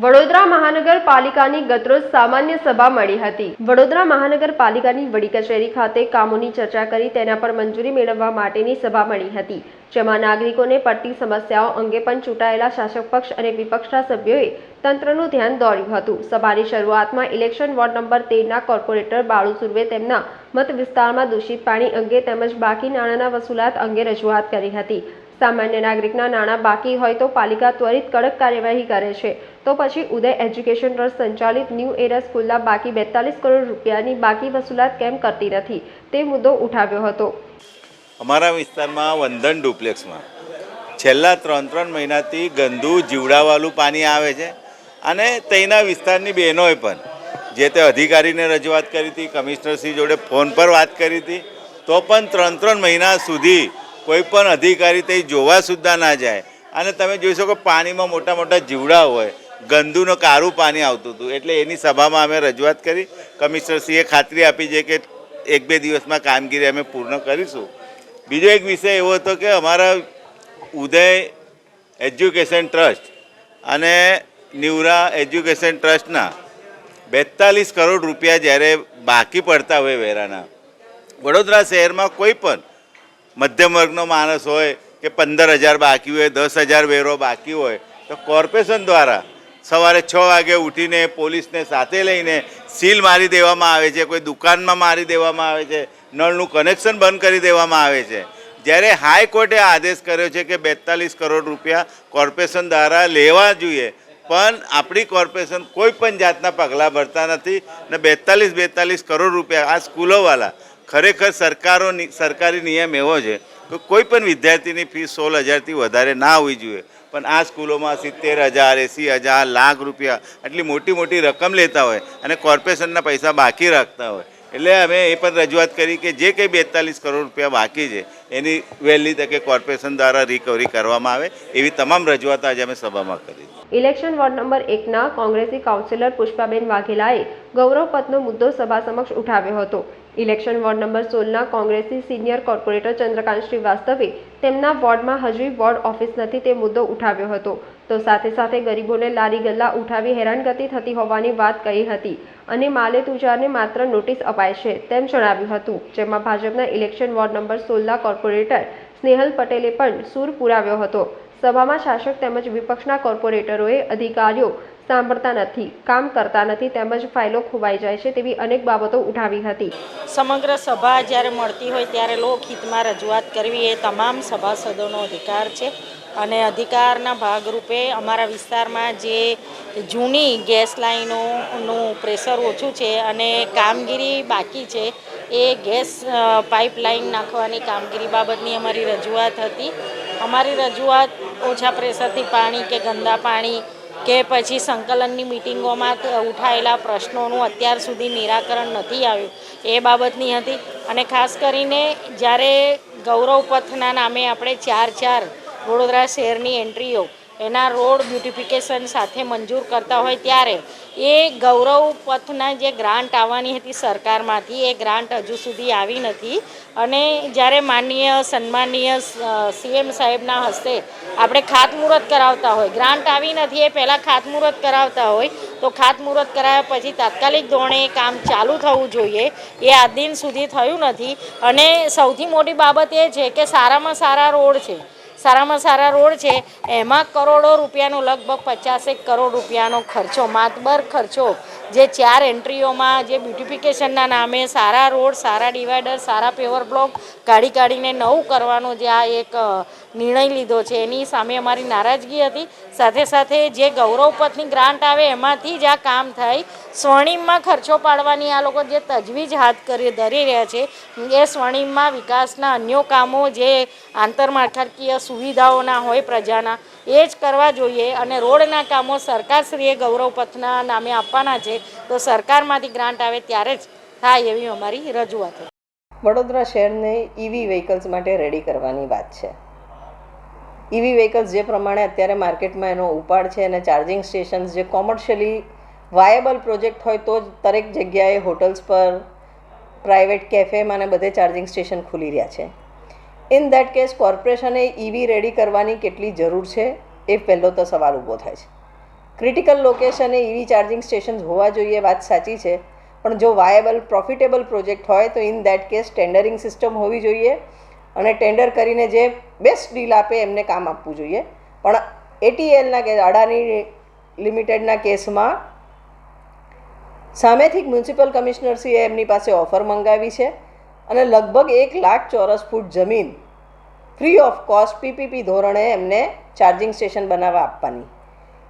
વડોદરા મહાનગરપાલિકાની ગતરોજ સામાન્ય સભા મળી હતી. વડોદરા મહાનગરપાલિકાની વડી કચેરી ખાતે કામોની ચર્ચા કરી તેના પર મંજૂરી મેળવવા માટેની સભા મળી હતી. જેમાં નાગરિકોને પડતી સમસ્યાઓ અંગે પણ ચૂંટાયેલા શાસક પક્ષ અને વિપક્ષના સભ્યોએ તંત્રનું ધ્યાન દોર્યું હતું. સભાની શરૂઆતમાં ઇલેક્શન વોર્ડ નંબર તેરના કોર્પોરેટર બાળુ સુર્વે તેમના મત વિસ્તારમાં દૂષિત પાણી અંગે તેમજ બાકી નાણાંના વસૂલાત અંગે રજૂઆત કરી હતી. સામાન્ય નાગરિકના નાણાં બાકી હોય તો પાલિકા ત્વરિત કડક કાર્યવાહી કરે છે. તો પછી ઉદય એજ્યુકેશન ટ્રસ્ટ સંચાલિત ન્યૂ એરા સ્કૂલના બાકી બેતાલીસ કરોડ રૂપિયાની બાકી વસૂલાત કેમ કરતી નથી તે મુદ્દો ઉઠાવ્યો હતો. અમારા વિસ્તારમાં વંદન ડુપ્લેક્સમાં છેલ્લા ત્રણ ત્રણ મહિનાથી ગંદુ જીવડાવાળું પાણી આવે છે અને તેના વિસ્તારની બહેનોએ પણ, જે તે અધિકારીને રજૂઆત કરી હતી કમિશનરશ્રી જોડે ફોન પર વાત કરી હતી, તો પણ ત્રણ ત્રણ મહિના સુધી કોઈ પણ અધિકારી તે જોવા સુદ્ધા ના જાય. અને તમે જોઈ શકો પાણીમાં મોટા મોટા જીવડા હોય. ગંદુનું કારું પાણી આવતું હતું. એટલે એની સભામાં અમે રજૂઆત કરી. કમિશનરશ્રીએ ખાતરી આપી છે કે એક બે દિવસમાં કામગીરી અમે પૂર્ણ કરીશું. બીજો એક વિષય એવો હતો કે અમારા ઉદય એજ્યુકેશન ટ્રસ્ટ અને નિવરા એજ્યુકેશન ટ્રસ્ટના બેતાલીસ કરોડ રૂપિયા જ્યારે બાકી પડતા હોય વેરાના. વડોદરા શહેરમાં કોઈ પણ મધ્યમ વર્ગનો માણસ હોય કે પંદર હજાર બાકી હોય, દસ હજાર વેરો બાકી હોય, તો કોર્પોરેશન દ્વારા સવારે છ વાગે ઉઠીને પોલીસને સાથે લઈને સીલ મારી દેવામાં આવે છે, કોઈ દુકાનમાં મારી દેવામાં આવે છે, નળનું કનેક્શન બંધ કરી દેવામાં આવે છે. જ્યારે હાઈકોર્ટે આદેશ કર્યો છે કે બેતાલીસ કરોડ રૂપિયા કોર્પોરેશન દ્વારા લેવા જોઈએ, પણ આપણી કોર્પોરેશન કોઈ પણ જાતના પગલાં ભરતા નથી ને બેતાલીસ બેતાલીસ કરોડ રૂપિયા આ સ્કૂલોવાળા ખરેખર સરકારો સરકારી નિયમ એવો છે કે કોઈ પણ વિદ્યાર્થીની ફીસ સોળ હજારથી વધારે ના હોવી જોઈએ. પણ આ સ્કૂલોમાં સિત્તેર હજાર, એંસી હજાર, લાખ રૂપિયા આટલી મોટી મોટી રકમ લેતા હોય અને કોર્પોરેશનના પૈસા બાકી રાખતા હોય. એટલે અમે એ પણ રજૂઆત કરી કે જે કંઈ બેતાલીસ કરોડ રૂપિયા બાકી છે, એની વહેલી તકે કોર્પોરેશન દ્વારા રિકવરી કરવામાં આવે. એવી તમામ રજૂઆત આજે અમે સભામાં કરી. ઇલેક્શન વોર્ડ નંબર એકના કોંગ્રેસી કાઉન્સિલર પુષ્પાબેન વાઘેલાએ ગૌરવપથનો મુદ્દો સભા સમક્ષ ઉઠાવ્યો હતો. ઇલેક્શન વોર્ડ નંબર સોળના કોંગ્રેસી સિનિયર કોર્પોરેટર ચંદ્રકાંત શ્રીવાસ્તવે તેમના વોર્ડમાં હજુ વોર્ડ ઓફિસ નથી તે મુદ્દો ઉઠાવ્યો હતો. તો સાથે સાથે ગરીબોને લારી ગલ્લા ઉઠાવી હેરાનગતિ થતી હોવાની વાત કહી હતી અને માલે તુજારને માત્ર નોટિસ અપાય છે તેમ જણાવ્યું હતું. જેમાં ભાજપના ઇલેક્શન વોર્ડ નંબર સોળના કોર્પોરેટર સ્નેહલ પટેલે પણ સૂર પુરાવ્યો હતો. સભામાં શાસક તેમજ વિપક્ષના કોર્પોરેટરોએ અધિકારીઓ સાંભળતા નથી, કામ કરતા નથી, તેમજ ફાઇલો ખોવાઈ જાય છે તેવી અનેક બાબતો ઉઠાવી હતી. સમગ્ર સભા જ્યારે મળતી હોય ત્યારે લોકહિતમાં રજૂઆત કરવી એ તમામ સભાસદોનો અધિકાર છે અને અધિકારના ભાગરૂપે અમારા વિસ્તારમાં જે જૂની ગેસ લાઈનોનું પ્રેશર ઓછું છે અને કામગીરી બાકી છે, એ ગેસ પાઇપલાઇન નાખવાની કામગીરી બાબતની અમારી રજૂઆત હતી. અમારી રજૂઆત ઓછા પ્રેશરથી પાણી કે ગંદા પાણી કે પછી સંકલનની મિટિંગોમાં ઉઠાયેલા પ્રશ્નોનું અત્યાર સુધી નિરાકરણ નથી આવ્યું. એ બાબતની હતી. અને ખાસ કરીને જ્યારે ગૌરવ પથના નામે આપણે ચાર ચાર વડોદરા શહેરની એન્ટ્રીઓ એના રોડ બ્યુટિફિકેશન સાથે મંજૂર કરતા હોય ત્યારે એ ગૌરવ પથના જે ગ્રાન્ટ આવવાની હતી સરકારમાંથી, એ ગ્રાન્ટ હજુ સુધી આવી નથી. અને જ્યારે માનનીય સન્માનીય સીએમ સાહેબના હસ્તે આપણે ખાતમુહૂર્ત કરાવતા હોય, ગ્રાન્ટ આવી નથી, એ પહેલાં ખાતમુહૂર્ત કરાવતા હોય, તો ખાતમુહૂર્ત કરાવ્યા પછી તાત્કાલિક ધોરણે કામ ચાલુ થવું જોઈએ. એ આ દિન સુધી થયું નથી. અને સૌથી મોટી બાબત એ છે કે સારામાં સારા રોડ છે. સારામાં સારા રોડ છે એમાં કરોડો રૂપિયાનો લગભગ પચાસેક કરોડ રૂપિયાનો ખર્ચો માતબર ખર્ચો જે ચાર એન્ટ્રીઓમાં જે બ્યુટિફિકેશનના નામે સારા રોડ, સારા ડિવાઈડર, સારા પેવર બ્લોક કાઢી કાઢીને નવું કરવાનો જે આ એક નિર્ણય લીધો છે, એની સામે અમારી નારાજગી હતી. સાથે સાથે જે ગૌરવપથની ગ્રાન્ટ આવે એમાંથી જ આ કામ થાય. સ્વર્ણિમમાં ખર્ચો પાડવાની આ લોકો જે તજવીજ હાથ કરી ધરી રહ્યા છે, એ સ્વર્ણિમમાં વિકાસના અન્ય કામો જે આંતરમાળખાકીય સુવિધાઓના હોય પ્રજાના, એ જ કરવા જોઈએ અને રોડના કામો સરકારશ્રીએ ગૌરવપથના નામે આપવાના છે. તો સરકારમાંથી ગ્રાન્ટ આવે ત્યારે જ થાય એવી અમારી રજૂઆત વડોદરા શહેરને ઈવી વ્હીકલ્સ માટે રેડી કરવાની વાત છે. ઈવી વ્હીકલ્સ જે પ્રમાણે અત્યારે માર્કેટમાં એનો ઉપાડ છે અને ચાર્જિંગ સ્ટેશન્સ જે કોમર્શિયલી વાયેબલ પ્રોજેક્ટ હોય તો જ દરેક જગ્યાએ હોટલ્સ પર પ્રાઇવેટ કેફેમાં અને બધે ચાર્જિંગ સ્ટેશન ખુલી રહ્યા છે. ઇન દેટ કેસ કોર્પોરેશને ઈવી રેડી કરવાની કેટલી જરૂર છે એ પહેલો તો સવાલ ઊભો થાય છે. ક્રિટિકલ લોકેશને ઇવી ચાર્જિંગ સ્ટેશન્સ હોવા જોઈએ, વાત સાચી છે. પણ જો વાયેબલ પ્રોફિટેબલ પ્રોજેક્ટ હોય, તો in that case tendering system હોવી જોઈએ અને ટેન્ડર કરીને જે બેસ્ટ ડીલ આપે એમને કામ આપવું જોઈએ. પણ એટીએલના કેસ અડાની લિમિટેડના કેસમાં સામેથી મ્યુનિસિપલ કમિશનરશ્રીએ એમની પાસે ઓફર મંગાવી છે અને લગભગ એક લાખ ચોરસ ફૂટ જમીન ફ્રી ઓફ કોસ્ટ પીપીપી ધોરણે એમને ચાર્જિંગ સ્ટેશન બનાવવા આપવાની.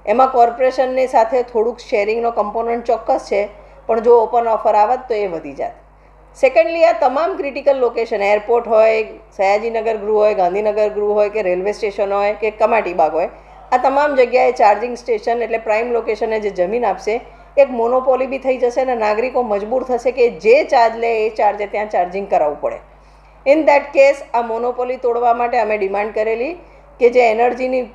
એમાં કોર્પોરેશનની સાથે થોડુંક શેરિંગનો કમ્પોનન્ટ ચોક્કસ છે, પણ જો ઓપન ઓફર આવત તો એ વધી જાત. સેકન્ડલી આ તમામ ક્રિટિકલ લોકેશન એરપોર્ટ હોય, સયાજીનગર ગૃહ હોય, ગાંધીનગર ગૃહ હોય કે રેલવે સ્ટેશન હોય કે કમાટીબાગ હોય, આ તમામ જગ્યાએ ચાર્જિંગ સ્ટેશન એટલે પ્રાઇમ લોકેશને જે જમીન આપશે, એક મોનોપોલી બી થઈ જશે અને નાગરિકો મજબૂર થશે કે જે ચાર્જ લે એ ચાર્જે ત્યાં ચાર્જિંગ કરાવવું પડે. ઇન દેટ કેસ આ મોનોપોલી તોડવા માટે અમે ડિમાન્ડ કરેલી કે જે એનર્જીની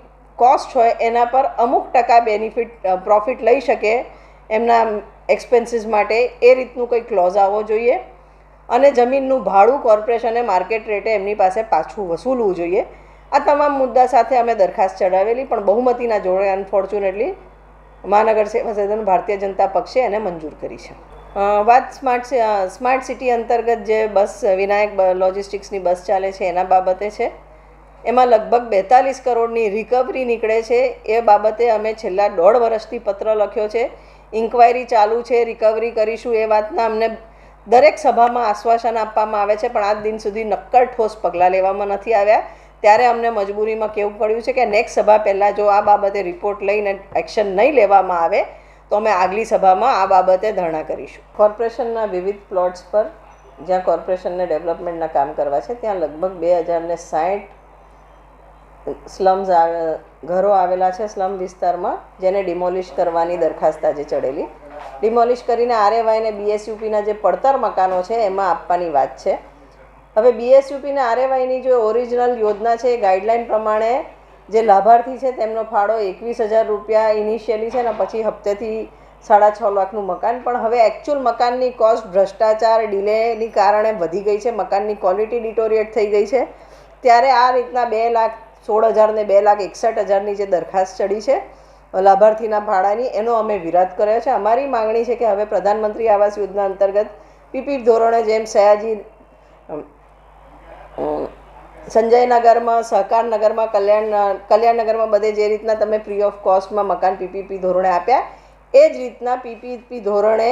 કોસ્ટ હોય, એના પર અમુક ટકા બેનિફિટ પ્રોફિટ લઈ શકે એમના એક્સપેન્સીસ માટે. એ રીતનું કંઈ ક્લોઝ આવવો જોઈએ. અને જમીનનું ભાડું કોર્પોરેશને માર્કેટ રેટે એમની પાસે પાછું વસૂલવું જોઈએ. આ તમામ મુદ્દા સાથે અમે દરખાસ્ત ચડાવેલી પણ બહુમતીના જોડે અનફોર્ચ્યુનેટલી મહાનગર સેવા સદન ભારતીય જનતા પક્ષે એને મંજૂર કરી છે. વાત સ્માર્ટ સ્માર્ટ સિટી અંતર્ગત જે બસ, વિનાયક લોજિસ્ટિક્સની બસ ચાલે છે, એના બાબતે છે. એમાં લગભગ બેતાલીસ કરોડની રિકવરી નીકળે છે. એ બાબતે અમે છેલ્લા દોઢ વર્ષથી પત્ર લખ્યો છે. ઇન્ક્વાયરી ચાલુ છે રિકવરી કરીશું એ વાતના અમને દરેક સભામાં આશ્વાસન આપવામાં આવે છે, પણ આજ દિન સુધી નક્કર ઠોસ પગલાં લેવામાં નથી આવ્યા. ત્યારે અમને મજબૂરીમાં કહેવું પડ્યું છે કે નેક્સ્ટ સભા પહેલાં જો આ બાબતે રિપોર્ટ લઈને એક્શન નહીં લેવામાં આવે, તો અમે આગલી સભામાં આ બાબતે ધરણા કરીશું. કોર્પોરેશનના વિવિધ પ્લોટ્સ પર, જ્યાં કોર્પોરેશનને ડેવલપમેન્ટના કામ કરવા છે, ત્યાં લગભગ બે હજારને સાઠ સ્લમ્સ આવે ઘરો આવેલા છે સ્લમ વિસ્તારમાં, જેને ડિમોલિશ કરવાની દરખાસ્ત આજે ચડેલી. ડિમોલિશ કરીને આરએવાયને બીએસયુપીના જે પડતર મકાનો છે, એમાં આપવાની વાત છે. હવે બીએસયુપીને આરએવાયની જે ઓરિજિનલ યોજના છે, એ ગાઈડલાઇન પ્રમાણે જે લાભાર્થી છે, તેમનો ફાળો એકવીસ હજાર રૂપિયા ઇનિશિયલી છે ને પછી હપ્તેથી સાડા છ લાખનું મકાન. પણ હવે એકચ્યુઅલ મકાનની કોસ્ટ ભ્રષ્ટાચાર ડિલેની કારણે વધી ગઈ છે. મકાનની ક્વોલિટી ડિટોરિએટ થઈ ગઈ છે. ત્યારે આ રીતના બે લાખ સોળ હજાર ને બે લાખ એકસઠ હજારની જે દરખાસ્ત ચડી છે, લાભાર્થીના ભાડાની, એનો અમે વિરોધ કર્યો છે. અમારી માંગણી છે કે હવે પ્રધાનમંત્રી આવાસ યોજના અંતર્ગત પીપી ધોરણે જેમ સયાજી સંજયનગરમાં, સહકારનગરમાં, કલ્યાણ, કલ્યાણનગરમાં બધે જે રીતના તમે ફ્રી ઓફ કોસ્ટમાં મકાન પીપીપી ધોરણે આપ્યા, એ જ રીતના પીપીપી ધોરણે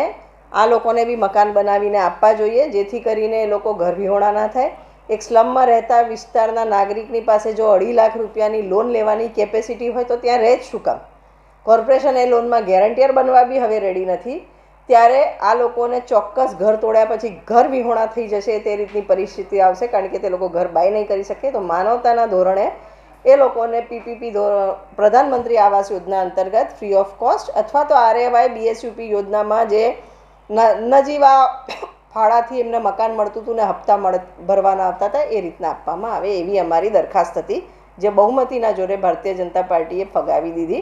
આ લોકોને બી મકાન બનાવીને આપવા જોઈએ, જેથી કરીને એ લોકો ઘર વિહોણા ના થાય. એક સ્લમમાં રહેતા વિસ્તારના નાગરિકની પાસે જો અઢી લાખ રૂપિયાની લોન લેવાની કેપેસિટી હોય તો ત્યાં રહે જ શું કામ? કોર્પોરેશન એ લોનમાં ગેરંટીયર બનવા બી હવે રેડી નથી. ત્યારે આ લોકોને ચોક્કસ ઘર તોડ્યા પછી ઘર વિહોણા થઈ જશે તે રીતની પરિસ્થિતિ આવશે, કારણ કે તે લોકો ઘર બાય નહીં કરી શકે. તો માનવતાના ધોરણે એ લોકોને પીપીપી પ્રધાનમંત્રી આવાસ યોજના અંતર્ગત ફ્રી ઓફ કોસ્ટ અથવા તો આરએવાય બીએસયુપી યોજનામાં જે ન- નજીવા ફાળાથી એમને મકાન મળતું હતું ને હપ્તા મળ ભરવાના આવતા હતા એ રીતના આપવામાં આવે એવી અમારી દરખાસ્ત હતી જે બહુમતીના જોડે ભારતીય જનતા પાર્ટીએ ફગાવી દીધી.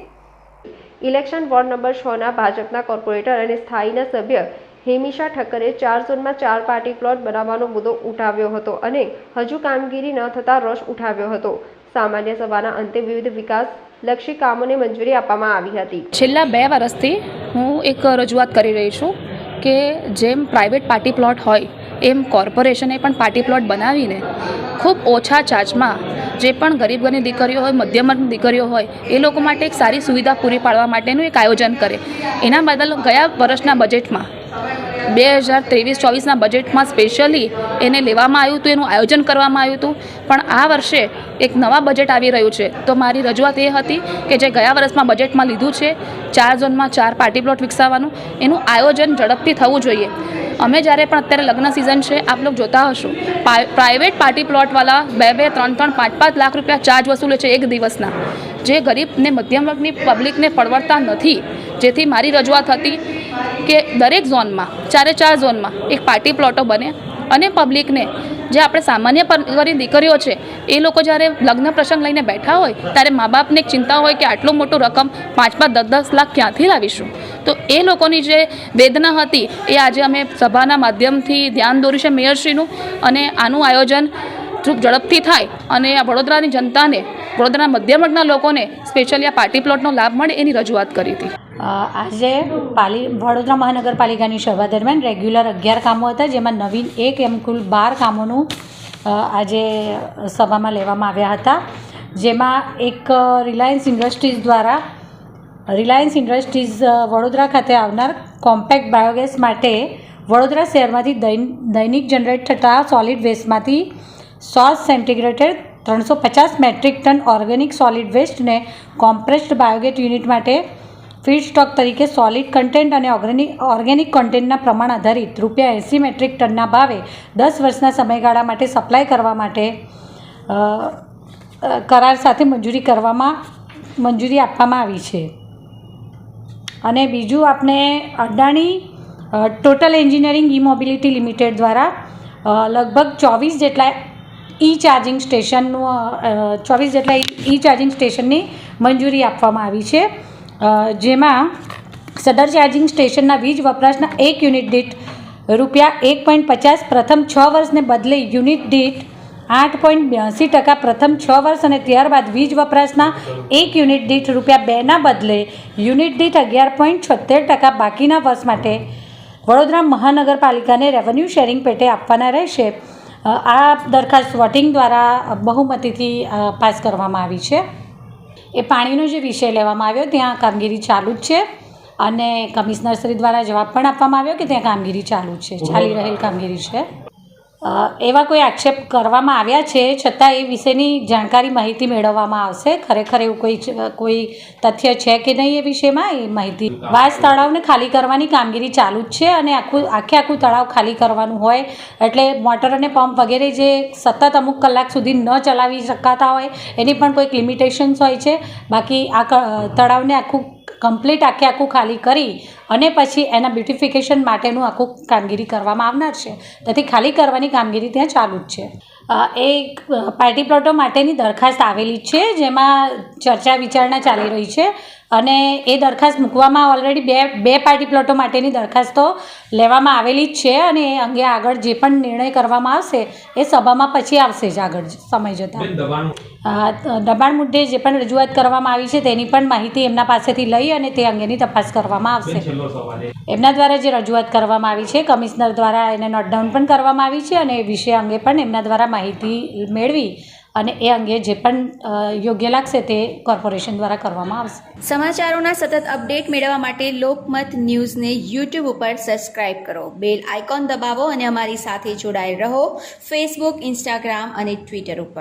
ઇલેક્શન વોર્ડ નંબર છના ભાજપના કોર્પોરેટર અને સ્થાયીના સભ્ય હેમિશા ઠક્કરે ચાર ઝોનમાં ચાર પાર્ટી પ્લોટ બનાવવાનો મુદ્દો ઉઠાવ્યો હતો અને હજુ કામગીરી ન થતાં રોષ ઉઠાવ્યો હતો. સામાન્ય સભાના અંતે વિવિધ વિકાસલક્ષી કામોને મંજૂરી આપવામાં આવી હતી. છેલ્લા બે વર્ષથી હું એક રજૂઆત કરી રહી છું. કે જેમ પ્રાઇવેટ પાર્ટી પ્લોટ હોય, એમ કોર્પોરેશને પણ પાર્ટી પ્લોટ બનાવીને ખૂબ ઓછા ચાર્જમાં જે પણ ગરીબ ગરીબ દીકરીઓ હોય મધ્યમ દીકરીઓ હોય, એ લોકો માટે એક સારી સુવિધા પૂરી પાડવા માટેનું એક આયોજન કરે. એના બદલ ગયા વર્ષના બજેટમાં બે હજાર ત્રેવીસ ચોવીસના બજેટમાં સ્પેશિયલી એને લેવામાં આવ્યું હતું, એનું આયોજન કરવામાં આવ્યું હતું. પણ આ વર્ષે એક નવા બજેટ આવી રહ્યું છે. તો મારી રજૂઆત એ હતી કે જે ગયા વર્ષમાં બજેટમાં લીધું છે, ચાર ઝોનમાં ચાર પાર્ટી પ્લોટ વિકસાવવાનું, એનું આયોજન ઝડપથી થવું જોઈએ. અમે જ્યારે પણ અત્યારે લગ્ન સિઝન છે, આપ લોકો જોતા હશો પ્રાઇવેટ પાર્ટી પ્લોટવાળા બે બે, ત્રણ ત્રણ, પાંચ પાંચ લાખ રૂપિયા ચાર્જ વસૂલે છે એક દિવસના. જે ગરીબ ને મધ્યમ વર્ગની પબ્લિકને પડવડતા નથી, જેથી મારી રજૂઆત હતી કે દરેક ઝોનમાં, ચારે ચાર ઝોનમાં એક પાર્ટી પ્લોટો બને અને પબ્લિકને જે આપણે સામાન્ય પર- ગરીબ દીકરીઓ છે, એ લોકો જ્યારે લગ્ન પ્રસંગ લઈને બેઠા હોય, ત્યારે મા બાપને એક ચિંતા હોય કે આટલું મોટું રકમ પાંચ પાંચ, દસ દસ લાખ ક્યાંથી લાવીશું? તો એ લોકોની જે વેદના હતી, એ આજે અમે સભાના માધ્યમથી ધ્યાન દોર્યું છે મેયરશ્રીનું અને આનું આયોજન ખૂબ ઝડપથી થાય અને આ વડોદરાની જનતાને, વડોદરાના મધ્યમ વર્ગના લોકોને સ્પેશિયલી આ પાર્ટી પ્લોટનો લાભ મળે એની રજૂઆત કરી હતી. આજે પાલી, વડોદરા મહાનગરપાલિકાની સભા દરમિયાન રેગ્યુલર અગિયાર કામો હતા, જેમાં નવીન એક એમ કુલ બાર કામોનું આજે સભામાં લેવામાં આવ્યા હતા. જેમાં એક રિલાયન્સ ઇન્ડસ્ટ્રીઝ દ્વારા રિલાયન્સ ઇન્ડસ્ટ્રીઝ વડોદરા ખાતે આવનાર કોમ્પેક્ટ બાયોગેસ માટે વડોદરા શહેરમાંથી દૈન- દૈનિક જનરેટ થતા સોલિડ વેસ્ટમાંથી સો સેન્ટીગ્રેટેડ ત્રણસો પચાસ મેટ્રિક ટન ઓર્ગેનિક સોલિડ વેસ્ટને કોમ્પ્રેસ્ડ બાયોગેટ યુનિટ માટે ફીડ સ્ટોક તરીકે સોલિડ કન્ટેન્ટ અને ઓર્ગેનિક ઓર્ગેનિક કન્ટેન્ટના પ્રમાણ આધારિત રૂપિયા એંસી મેટ્રિક ટનના ભાવે દસ વર્ષના સમયગાળા માટે સપ્લાય કરવા માટે કરાર સાથે મંજૂરી કરવામાં, મંજૂરી આપવામાં આવી છે. અને બીજું આપણે Adani total engineering e mobility limited દ્વારા લગભગ ચોવીસ જેટલા ઈ ચાર્જિંગ સ્ટેશનનું ચોવીસ જેટલા ઈ ચાર્જિંગ સ્ટેશનની મંજૂરી આપવામાં આવી છે. જેમાં સદર ચાર્જિંગ સ્ટેશનના વીજ વપરાશના એક યુનિટ દીઠ રૂપિયા એક પોઈન્ટ પચાસ પ્રથમ છ વર્ષને બદલે યુનિટ દીઠ આઠ પોઈન્ટ બ્યાસી ટકા પ્રથમ છ વર્ષ અને ત્યારબાદ વીજ વપરાશના એક યુનિટ દીઠ રૂપિયા બેના બદલે યુનિટ દીઠ અગિયાર પોઈન્ટ છોતેર ટકા બાકીના વર્ષ માટે વડોદરા મહાનગરપાલિકાને રેવન્યુ શેરિંગ પેટે આપવાના રહેશે. આ દરખાસ્ત વોટિંગ દ્વારા બહુમતીથી પાસ કરવામાં આવી છે. એ પાણીનો જે વિષય લેવામાં આવ્યો, ત્યાં કામગીરી ચાલુ જ છે. અને કમિશનર શ્રી દ્વારા જવાબ પણ આપવામાં આવ્યો કે ત્યાં કામગીરી ચાલુ છે. ચાલી રહેલ કામગીરી છે. એવા કોઈ આક્ષેપ કરવામાં આવ્યા છે? છતાં એ વિશેની જાણકારી માહિતી મેળવવામાં આવશે? ખરેખર એવું કોઈ કોઈ તથ્ય છે કે નહીં એ વિશેમાં? એ માહિતી વાસ તળાવને ખાલી કરવાની કામગીરી ચાલુ જ છે અને આખું, આખે આખું તળાવ ખાલી કરવાનું હોય એટલે મોટર અને પંપ વગેરે જે સતત અમુક કલાક સુધી ન ચલાવી શકાતા હોય એની પણ કોઈક લિમિટેશન્સ હોય છે? બાકી આ તળાવને આખું કમ્પ્લીટ આખે આખું ખાલી કરી અને પછી એના બ્યુટિફિકેશન માટેનું આખું કામગીરી કરવામાં આવનાર છે. તેથી ખાલી કરવાની કામગીરી ત્યાં ચાલુ જ છે. એક પાર્ટી પ્લોટો માટેની દરખાસ્ત આવેલી છે, જેમાં ચર્ચા વિચારણા ચાલી રહી છે. અને એ દરખાસ્ત મૂકવામાં ઓલરેડી બે બે પાર્ટી પ્લોટો માટેની દરખાસ્તો લેવામાં આવેલી જ છે અને એ અંગે આગળ જે પણ નિર્ણય કરવામાં આવશે એ સભામાં પછી આવશે જ આગળ સમય જતાં. દબાણ મુદ્દે. જે પણ રજૂઆત કરવામાં આવી છે તેની પણ માહિતી એમના પાસેથી લઈ અને તે અંગેની તપાસ કરવામાં આવશે. એમના દ્વારા જે રજૂઆત કરવામાં આવી છે કમિશનર દ્વારા એને નોટડાઉન પણ કરવામાં આવી છે અને એ વિષય અંગે પણ એમના દ્વારા માહિતી મેળવી અને એ અંગે જે પણ યોગ્ય લાગશે તે કોર્પોરેશન દ્વારા કરવામાં આવશે. સમાચારોના સતત અપડેટ મેળવવા માટે લોકમત ન્યૂઝને યુટ્યુબ ઉપર સબસ્ક્રાઇબ કરો. બેલ આઇકોન દબાવો અને અમારી સાથે જોડાયેલ રહો ફેસબુક, ઇન્સ્ટાગ્રામ અને ટ્વિટર ઉપર.